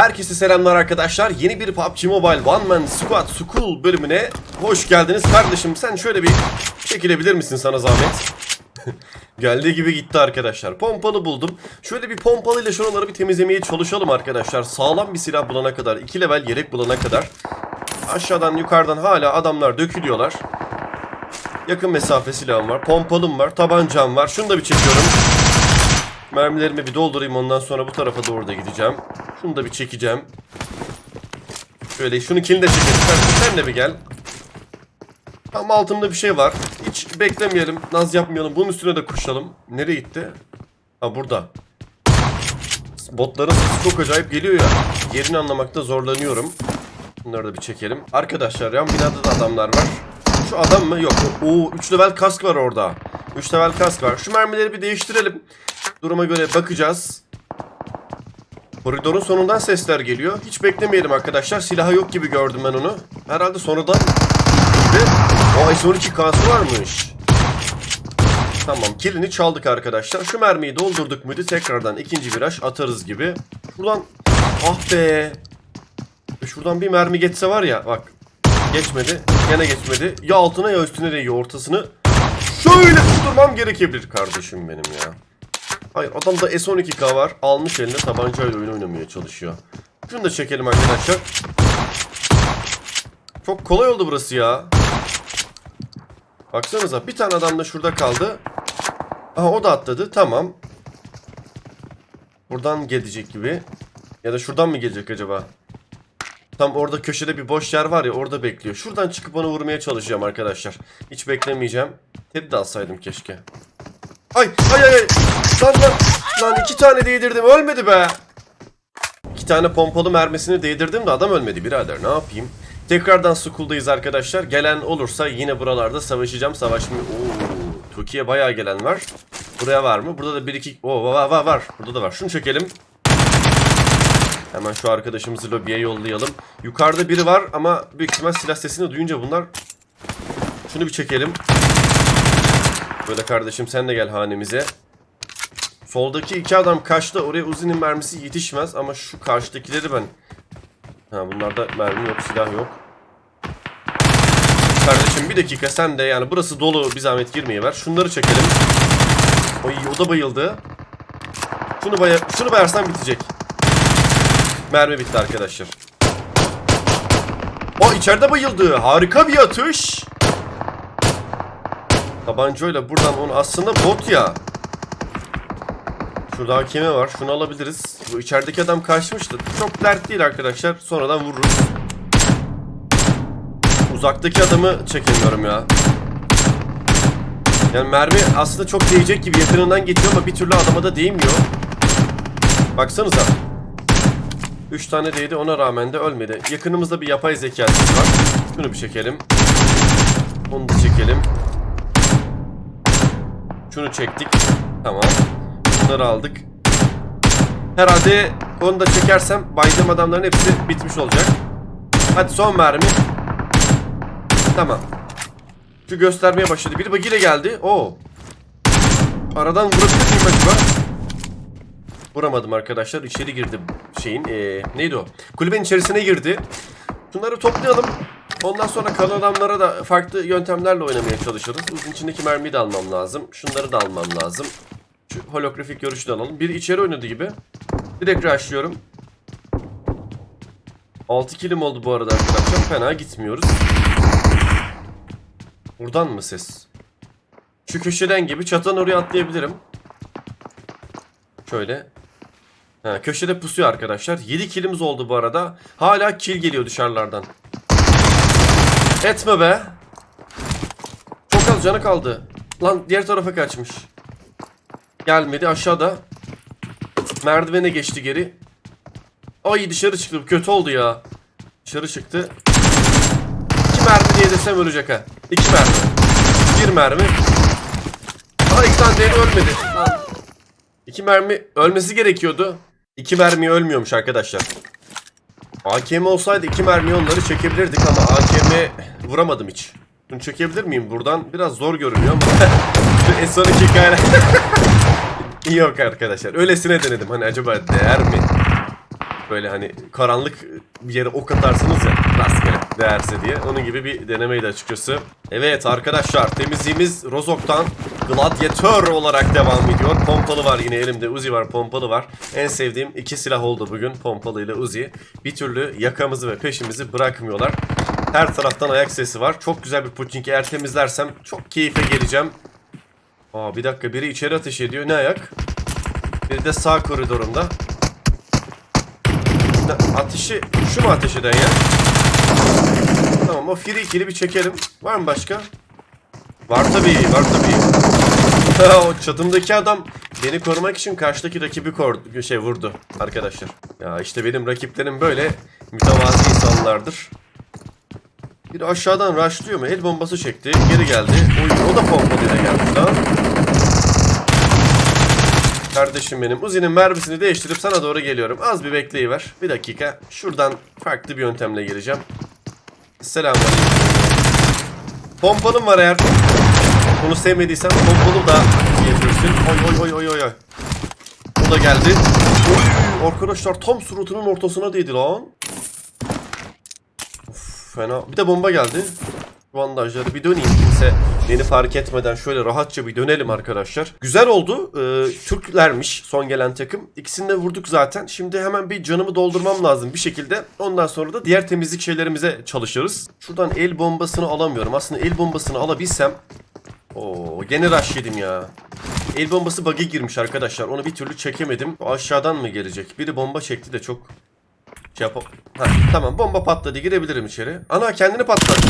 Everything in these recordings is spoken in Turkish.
Herkese selamlar arkadaşlar. Yeni bir PUBG Mobile One Man Squad School bölümüne hoş geldiniz. Kardeşim sen şöyle bir çekilebilir misin sana zahmet? Geldiği gibi gitti arkadaşlar. Pompalı buldum. Şöyle bir pompalıyla şuraları bir temizlemeye çalışalım arkadaşlar. Sağlam bir silah bulana kadar, 2 level yelek bulana kadar. Aşağıdan yukarıdan hala adamlar dökülüyorlar. Yakın mesafe silahım var. Pompalım var. Tabancam var. Şunu da bir çekiyorum. Mermilerimi bir doldurayım ondan sonra bu tarafa doğru da gideceğim. Şunu da bir çekeceğim. Şöyle şunu kilini de çekelim. Sen, sen de bir gel. Tam altımda bir şey var. Hiç beklemeyelim. Naz yapmayalım. Bunun üstüne de koşalım. Nereye gitti? Ha burada. Botların sesi çok acayip geliyor ya. Yerini anlamakta zorlanıyorum. Bunları da bir çekelim. Arkadaşlar yan binada da adamlar var. Şu adam mı? Yok. Oo 3 level kask var orada. 3 level kask var. Şu mermileri bir değiştirelim. Duruma göre bakacağız. Koridorun sonundan sesler geliyor. Hiç beklemeyelim arkadaşlar. Silahı yok gibi gördüm ben onu. Herhalde sonradan... Ve o S12 kası varmış. Tamam kilini çaldık arkadaşlar. Şu mermiyi doldurduk muydu tekrardan ikinci viraj atarız gibi. Şuradan... Ah be! Şuradan bir mermi geçse var ya bak. Geçmedi. Gene geçmedi. Ya altına ya üstüne değiyor ortasını. Şöyle tutturmam gerekebilir kardeşim benim ya. Hayır adamda S12K var. Almış eline tabancayla oyun oynamaya çalışıyor. Şunu da çekelim arkadaşlar. Çok kolay oldu burası ya. Baksanıza bir tane adam da şurada kaldı. Aha o da atladı. Tamam. Buradan gelecek gibi. Ya da şuradan mı gelecek acaba? Tam orada köşede bir boş yer var ya orada bekliyor. Şuradan çıkıp onu vurmaya çalışacağım arkadaşlar. Hiç beklemeyeceğim. Teddy de alsaydım keşke. Ay ay ay. Lan lan. Lan iki tane değdirdim ölmedi be. İki tane pompalı mermisini değdirdim de adam ölmedi birader ne yapayım. Tekrardan Skull'dayız arkadaşlar. Gelen olursa yine buralarda savaşacağım. Savaşmıyor. Oo, Türkiye bayağı gelen var. Buraya var mı? Burada da bir iki... Oo var var var. Burada da var. Şunu çekelim. Hemen şu arkadaşımızı lobiye yollayalım. Yukarıda biri var ama büyük ihtimal silah sesini duyunca bunlar... Şunu bir çekelim. Böyle kardeşim sen de gel hanemize. Soldaki iki adam kaçtı. Oraya Uzi'nin mermisi yetişmez ama şu karşıdakileri ben... Ha bunlarda mermi yok, silah yok. Kardeşim bir dakika sen de yani burası dolu bir zahmet girmeye ver. Şunları çekelim. Oy o da bayıldı. Şunu baya şunu bayarsan bitecek. Mermi bitti arkadaşlar. O içeride bayıldı. Harika bir atış. Tabancayla buradan onu aslında bot ya. Şurada hakeme var. Şunu alabiliriz. Bu içerideki adam kaçmıştı. Çok dert değil arkadaşlar. Sonradan vururuz. Uzaktaki adamı çekemiyorum ya. Yani mermi aslında çok değecek gibi yakınından geçiyor ama bir türlü adama da değmiyor. Baksanıza. 3 tane değdi ona rağmen de ölmedi. Yakınımızda bir yapay zekası var. Şunu bir çekelim. Onu da çekelim. Şunu çektik. Tamam. Bunları aldık. Herhalde onu da çekersem baydığım adamların hepsi bitmiş olacak. Hadi son mermi. Tamam. Şu göstermeye başladı. Biri bagiyle geldi. Oo. Aradan vurabilir miyim acaba? Vuramadım arkadaşlar. İçeri girdi şeyin. Ee, neydi o? Kulübenin içerisine girdi. Şunları toplayalım. Ondan sonra kalan adamlara da farklı yöntemlerle oynamaya çalışırız. Uzun içindeki mermiyi de almam lazım. Şunları da almam lazım. Şu holografik görüşü de alalım. Biri içeri oynadı gibi. Direkt rushlıyorum. 6 kilim oldu bu arada arkadaşlar. Fena gitmiyoruz. Buradan mı ses? Şu köşeden gibi çatan oraya atlayabilirim. Şöyle. Ha, köşede pusuyor arkadaşlar. 7 kilimiz oldu bu arada. Hala kill geliyor dışarılardan. Etme be. Çok az canı kaldı. Lan diğer tarafa kaçmış. Gelmedi aşağıda. Merdivene geçti geri. Ay dışarı çıktı. Kötü oldu ya. Dışarı çıktı. İki mermi diye desem ölecek ha. İki mermi. Bir mermi. Aa iki tane değil ölmedi. Lan. İki mermi ölmesi gerekiyordu. İki mermi ölmüyormuş arkadaşlar. AKM olsaydı iki mermi onları çekebilirdik ama AKM vuramadım hiç. Bunu çekebilir miyim buradan? Biraz zor görünüyor ama şu S12 kayla... Yok arkadaşlar öylesine denedim hani acaba değer mi? Böyle hani karanlık bir yere ok atarsınız ya rastgele değerse diye. Onun gibi bir denemeydi açıkçası. Evet arkadaşlar temizliğimiz Rozok'tan Gladiator olarak devam ediyor. Pompalı var yine elimde Uzi var pompalı var. En sevdiğim iki silah oldu bugün pompalı ile Uzi. Bir türlü yakamızı ve peşimizi bırakmıyorlar. Her taraftan ayak sesi var. Çok güzel bir puçink eğer temizlersem çok keyfe geleceğim. Aa bir dakika biri içeri ateş ediyor. Ne ayak? Biri de sağ koridorunda. Ne- Ateşi şu mu ateş eden ya? Tamam o free kill'i bir çekelim. Var mı başka? Var tabii, var tabii. o çatımdaki adam beni korumak için karşıdaki rakibi kor şey vurdu arkadaşlar. Ya işte benim rakiplerim böyle mütevazi insanlardır. Bir aşağıdan rushlıyor mu? El bombası çekti. Geri geldi. Oy, o da pompalıyla geldi lan. Kardeşim benim Uzi'nin mermisini değiştirip sana doğru geliyorum. Az bir bekleyiver. Bir dakika. Şuradan farklı bir yöntemle gireceğim. Selamünaleyküm. Pompalım var eğer. Bunu sevmediysen pompalı da yiyebilirsin. Oy oy oy oy oy. O da geldi. Oy, arkadaşlar tam suratının ortasına değdi lan. Of, fena. Bir de bomba geldi. Bandajları bir döneyim kimse beni fark etmeden şöyle rahatça bir dönelim arkadaşlar. Güzel oldu. Ee, Türklermiş son gelen takım. İkisini de vurduk zaten. Şimdi hemen bir canımı doldurmam lazım bir şekilde. Ondan sonra da diğer temizlik şeylerimize çalışırız. Şuradan el bombasını alamıyorum. Aslında el bombasını alabilsem Oo, gene rush yedim ya. El bombası bug'a girmiş arkadaşlar. Onu bir türlü çekemedim. O aşağıdan mı gelecek? Biri bomba çekti de çok şey. Ha, tamam bomba patladı. Girebilirim içeri. Ana kendini patlattı.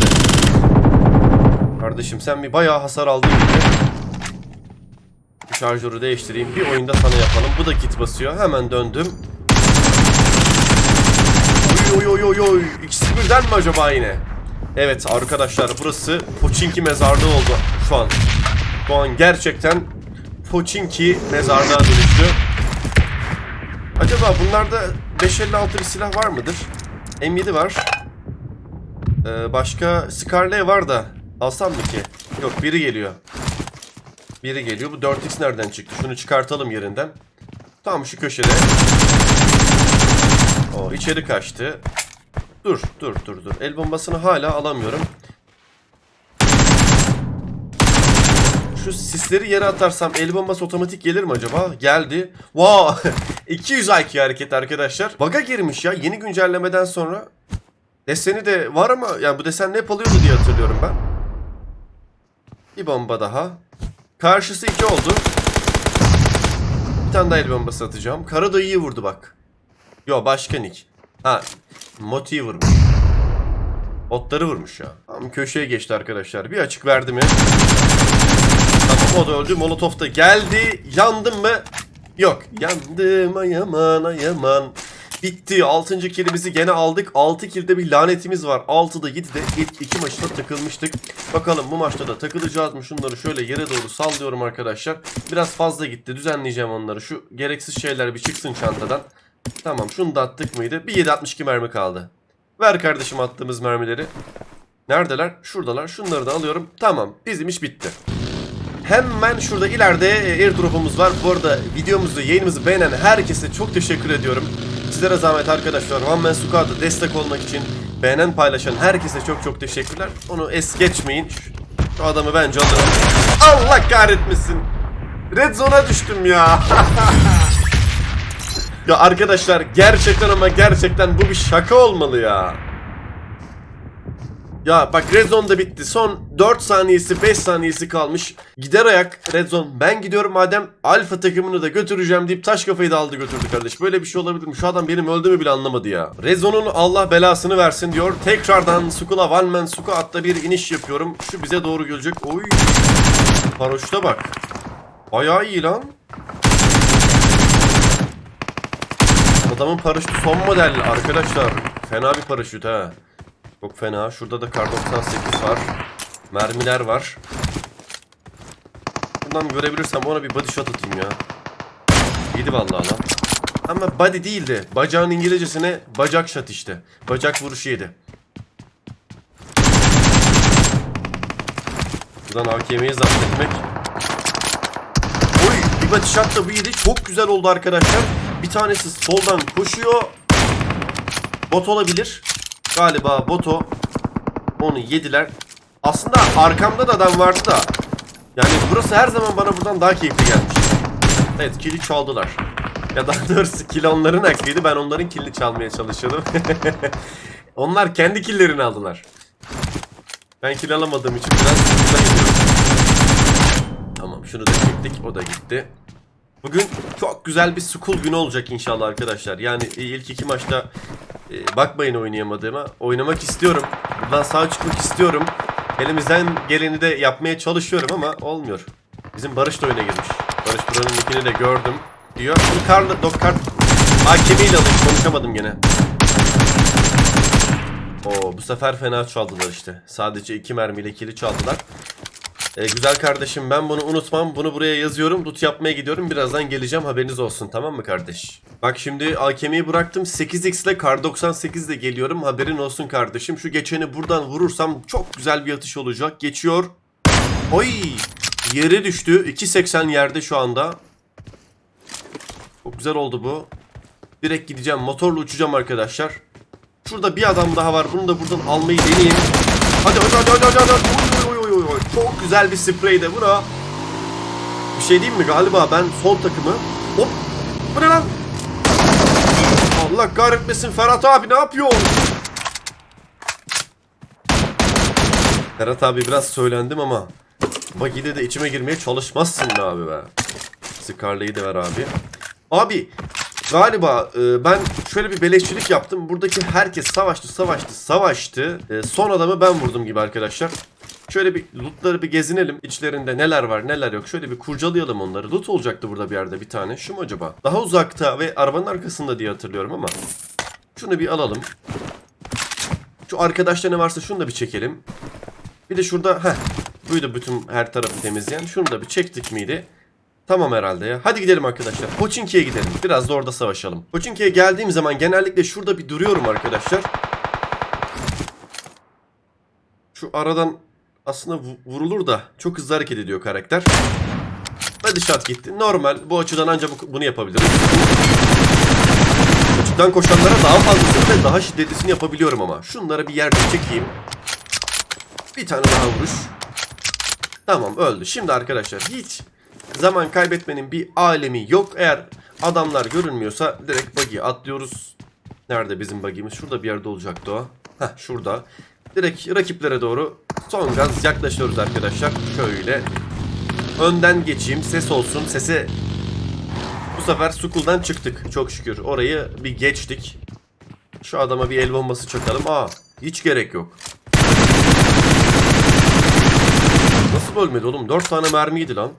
Kardeşim sen bir bayağı hasar aldın gibi. Şarjörü değiştireyim. Bir oyunda sana yapalım. Bu da kit basıyor. Hemen döndüm. Oy oy oy oy oy. İkisi birden mi acaba yine? Evet arkadaşlar burası Pochinki mezarlığı oldu şu an. Şu an gerçekten Pochinki mezarlığa dönüştü. Acaba bunlarda 556 bir silah var mıdır? M7 var. Ee, başka Scarlet var da alsam mı ki? Yok biri geliyor. Biri geliyor. Bu 4x nereden çıktı? Şunu çıkartalım yerinden. Tam şu köşede. O içeri kaçtı. Dur, dur, dur, dur. El bombasını hala alamıyorum. Şu sisleri yere atarsam el bombası otomatik gelir mi acaba? Geldi. Wow! 200 IQ hareket arkadaşlar. Bug'a girmiş ya yeni güncellemeden sonra. Deseni de var ama yani bu desen hep alıyordu diye hatırlıyorum ben. Bir bomba daha. Karşısı 2 oldu. Bir tane daha el bombası atacağım. Kara da iyi vurdu bak. Yo başka nick. Ha Moti'yi vurmuş. Otları vurmuş ya. Tam köşeye geçti arkadaşlar. Bir açık verdi mi? Tamam o da öldü. Molotov da geldi. Yandım mı? Yok. Yandım ay aman ay aman. Bitti. 6. kilimizi gene aldık. 6 kilde bir lanetimiz var. 6'da 7'de ilk iki maçta takılmıştık. Bakalım bu maçta da takılacağız mı? Şunları şöyle yere doğru sallıyorum arkadaşlar. Biraz fazla gitti. Düzenleyeceğim onları. Şu gereksiz şeyler bir çıksın çantadan. Tamam şunu da attık mıydı? Bir 7.62 mermi kaldı. Ver kardeşim attığımız mermileri. Neredeler? Şuradalar. Şunları da alıyorum. Tamam. Bizim iş bitti. Hemen şurada ileride e, airdrop'umuz var. Bu arada videomuzu, yayınımızı beğenen herkese çok teşekkür ediyorum. Sizlere zahmet arkadaşlar. One Man Squad'a destek olmak için beğenen paylaşan herkese çok çok teşekkürler. Onu es geçmeyin. Şu, adamı bence alırım. Allah kahretmesin. Red Zone'a düştüm ya. Ya arkadaşlar gerçekten ama gerçekten bu bir şaka olmalı ya. Ya bak Red Zone da bitti. Son 4 saniyesi 5 saniyesi kalmış. Gider ayak Red Zone. Ben gidiyorum madem Alfa takımını da götüreceğim deyip taş kafayı da aldı götürdü kardeş. Böyle bir şey olabilir mi? Şu adam benim öldüğümü bile anlamadı ya. Red Zone'un Allah belasını versin diyor. Tekrardan Sukula One Man Squad'da bir iniş yapıyorum. Şu bize doğru gelecek. Oy. Paraşüte bak. Bayağı iyi lan. Adamın paraşütü son model arkadaşlar. Fena bir paraşüt ha. Çok fena. Şurada da kar 98 var. Mermiler var. Bundan görebilirsem ona bir body shot atayım ya. Yedi vallahi lan. Ama body değildi. Bacağın İngilizcesine bacak shot işte. Bacak vuruşu yedi. Buradan AKM'yi zapt etmek. Oy bir body shot da bu yedi. Çok güzel oldu arkadaşlar. Bir tanesi soldan koşuyor. Bot olabilir. Galiba boto. Onu yediler. Aslında arkamda da adam vardı da. Yani burası her zaman bana buradan daha keyifli gelmiş. Evet kili çaldılar. Ya daha doğrusu kill onların hakkıydı. Ben onların killini çalmaya çalışıyordum. Onlar kendi killerini aldılar. Ben kill alamadığım için biraz. Tamam şunu da çektik. O da gitti. Bugün çok güzel bir school günü olacak inşallah arkadaşlar. Yani ilk iki maçta e, bakmayın oynayamadığıma. Oynamak istiyorum. Buradan sağ çıkmak istiyorum. Elimizden geleni de yapmaya çalışıyorum ama olmuyor. Bizim Barış da oyuna girmiş. Barış buranın nickini de gördüm. Diyor. Şimdi Karl, Dok Kart hakemiyle alayım. Konuşamadım gene. Oo bu sefer fena çaldılar işte. Sadece iki mermiyle kili çaldılar. Ee, güzel kardeşim ben bunu unutmam. Bunu buraya yazıyorum. Loot yapmaya gidiyorum. Birazdan geleceğim. Haberiniz olsun. Tamam mı kardeş? Bak şimdi alkemiyi bıraktım. 8x ile kar 98 ile geliyorum. Haberin olsun kardeşim. Şu geçeni buradan vurursam çok güzel bir atış olacak. Geçiyor. Oy! Yere düştü. 2.80 yerde şu anda. Çok güzel oldu bu. Direkt gideceğim. Motorla uçacağım arkadaşlar. Şurada bir adam daha var. Bunu da buradan almayı deneyeyim. Hadi hadi hadi hadi hadi. hadi. Çok güzel bir sprey de bura. Bir şey diyeyim mi? Galiba ben sol takımı. Hop. Bu ne lan? Allah kahretmesin Ferhat abi ne yapıyor? Ferhat abi biraz söylendim ama Magi'de de içime girmeye çalışmazsın abi be. Scarlet'i de ver abi. Abi galiba e, ben şöyle bir beleşçilik yaptım. Buradaki herkes savaştı, savaştı, savaştı. E, son adamı ben vurdum gibi arkadaşlar. Şöyle bir lootları bir gezinelim. İçlerinde neler var neler yok. Şöyle bir kurcalayalım onları. Loot olacaktı burada bir yerde bir tane. Şu mu acaba? Daha uzakta ve arabanın arkasında diye hatırlıyorum ama. Şunu bir alalım. Şu arkadaşta ne varsa şunu da bir çekelim. Bir de şurada heh buydu bütün her tarafı temizleyen. Şunu da bir çektik miydi? Tamam herhalde ya. Hadi gidelim arkadaşlar. Pochinki'ye gidelim. Biraz da orada savaşalım. Pochinki'ye geldiğim zaman genellikle şurada bir duruyorum arkadaşlar. Şu aradan aslında vu- vurulur da çok hızlı hareket ediyor karakter. Hadi shot gitti. Normal. Bu açıdan ancak bu- bunu yapabilirim. Açıktan koşanlara daha fazlasını ve daha şiddetlisini yapabiliyorum ama. Şunlara bir yerde çekeyim. Bir tane daha vuruş. Tamam öldü. Şimdi arkadaşlar hiç zaman kaybetmenin bir alemi yok. Eğer adamlar görünmüyorsa direkt buggy'e atlıyoruz. Nerede bizim buggy'miz? Şurada bir yerde olacaktı o. Heh şurada. Direkt rakiplere doğru son gaz yaklaşıyoruz arkadaşlar. Şöyle. Önden geçeyim. Ses olsun. Sese bu sefer Sukul'dan çıktık. Çok şükür. Orayı bir geçtik. Şu adama bir el bombası çakalım. Aa hiç gerek yok. Nasıl bölmedi oğlum? 4 tane mermiydi lan.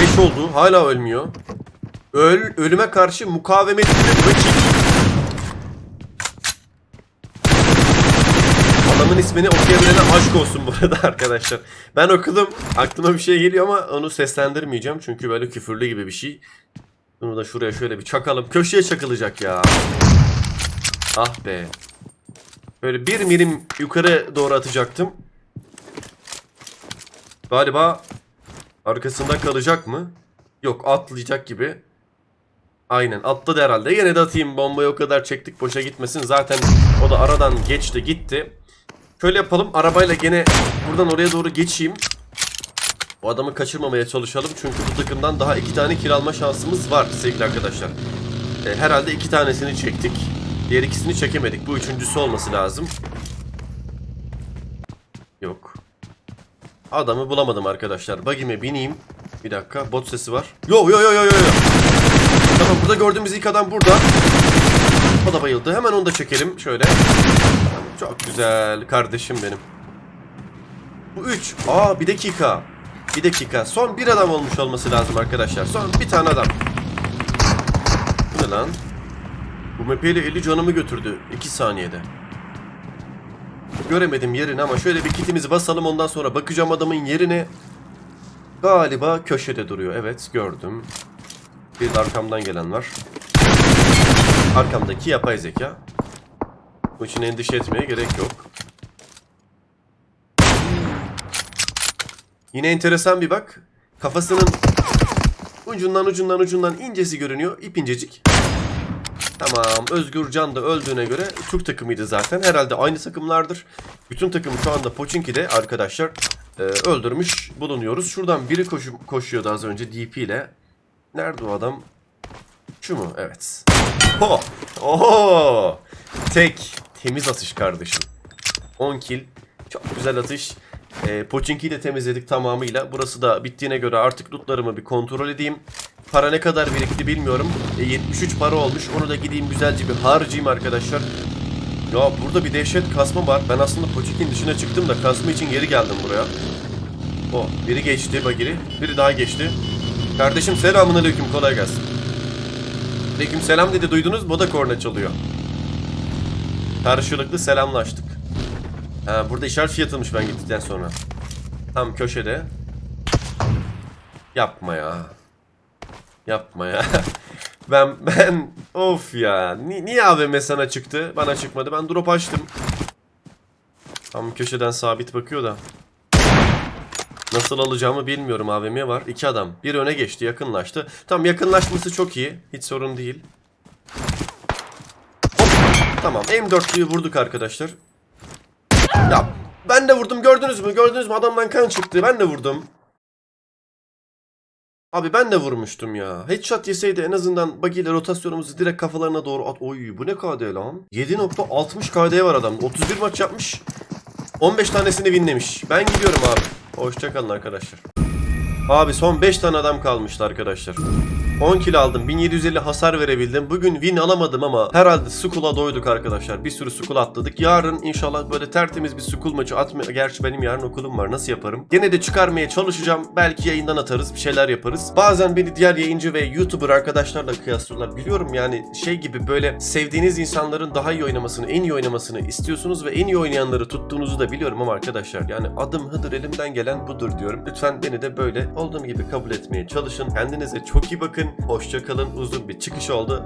5 oldu. Hala ölmüyor. Öl, ölüme karşı mukavemetli bir rakip. Adamın ismini okuyabilene aşk olsun bu arada arkadaşlar. Ben okudum. Aklıma bir şey geliyor ama onu seslendirmeyeceğim. Çünkü böyle küfürlü gibi bir şey. Bunu da şuraya şöyle bir çakalım. Köşeye çakılacak ya. Ah be. Böyle bir milim yukarı doğru atacaktım. Galiba arkasında kalacak mı? Yok atlayacak gibi. Aynen atladı herhalde. Yine de atayım bombayı o kadar çektik boşa gitmesin. Zaten o da aradan geçti gitti. Şöyle yapalım arabayla gene buradan oraya doğru geçeyim. O adamı kaçırmamaya çalışalım. Çünkü bu takımdan daha iki tane kill alma şansımız var sevgili arkadaşlar. E, herhalde iki tanesini çektik. Diğer ikisini çekemedik. Bu üçüncüsü olması lazım. Yok. Adamı bulamadım arkadaşlar. Buggy'me bineyim. Bir dakika bot sesi var. Yo yo yo yo yo. Tamam burada gördüğümüz ilk adam burada. O da bayıldı. Hemen onu da çekelim şöyle. Çok güzel kardeşim benim. Bu 3. Aa bir dakika. Bir dakika. Son bir adam olmuş olması lazım arkadaşlar. Son bir tane adam. Bu ne lan? Bu MP ile 50 canımı götürdü. 2 saniyede. Göremedim yerini ama şöyle bir kitimizi basalım ondan sonra bakacağım adamın yerine. Galiba köşede duruyor. Evet gördüm. Bir de arkamdan gelen var. Arkamdaki yapay zeka. Bu için endişe etmeye gerek yok. Yine enteresan bir bak. Kafasının ucundan ucundan ucundan incesi görünüyor. İp incecik. Tamam Özgür Can da öldüğüne göre Türk takımıydı zaten. Herhalde aynı takımlardır. Bütün takım şu anda Pochinki'de arkadaşlar e, öldürmüş bulunuyoruz. Şuradan biri koşu, koşuyordu az önce DP ile. Nerede o adam? Şu mu? Evet. Ho! Oho! Tek. Temiz atış kardeşim. 10 kill. Çok güzel atış. E, Pochinki'yi de temizledik tamamıyla. Burası da bittiğine göre artık lootlarımı bir kontrol edeyim. Para ne kadar birikti bilmiyorum. E, 73 para olmuş. Onu da gideyim güzelce bir harcayayım arkadaşlar. Ya burada bir dehşet kasma var. Ben aslında Pochinki'nin dışına çıktım da kasma için geri geldim buraya. O biri geçti bagiri. Biri daha geçti. Kardeşim selamun aleyküm kolay gelsin. Aleyküm selam dedi duydunuz mu? O da korna çalıyor. Karşılıklı selamlaştık. Ha, burada işaret fiyatılmış ben gittikten sonra. Tam köşede. Yapma ya. Yapma ya. ben ben of ya. Ni, niye AVM sana çıktı? Bana çıkmadı. Ben drop açtım. Tam köşeden sabit bakıyor da. Nasıl alacağımı bilmiyorum AVM var. İki adam. Bir öne geçti yakınlaştı. Tam yakınlaşması çok iyi. Hiç sorun değil. Tamam M4'lüyü vurduk arkadaşlar. Ya ben de vurdum gördünüz mü? Gördünüz mü? Adamdan kan çıktı. Ben de vurdum. Abi ben de vurmuştum ya. Headshot yeseydi en azından bug ile rotasyonumuzu direkt kafalarına doğru at. Oy bu ne KD lan? 7.60 KD var adam. 31 maç yapmış. 15 tanesini winlemiş. Ben gidiyorum abi. Hoşçakalın arkadaşlar. Abi son 5 tane adam kalmıştı arkadaşlar. 10 kill aldım. 1750 hasar verebildim. Bugün win alamadım ama herhalde Skull'a doyduk arkadaşlar. Bir sürü Skull atladık. Yarın inşallah böyle tertemiz bir Skull maçı atma. Gerçi benim yarın okulum var. Nasıl yaparım? Gene de çıkarmaya çalışacağım. Belki yayından atarız. Bir şeyler yaparız. Bazen beni diğer yayıncı ve YouTuber arkadaşlarla kıyaslıyorlar. Biliyorum yani şey gibi böyle sevdiğiniz insanların daha iyi oynamasını, en iyi oynamasını istiyorsunuz ve en iyi oynayanları tuttuğunuzu da biliyorum ama arkadaşlar yani adım Hıdır elimden gelen budur diyorum. Lütfen beni de böyle olduğum gibi kabul etmeye çalışın. Kendinize çok iyi bakın. Hoşça kalın. Uzun bir çıkış oldu.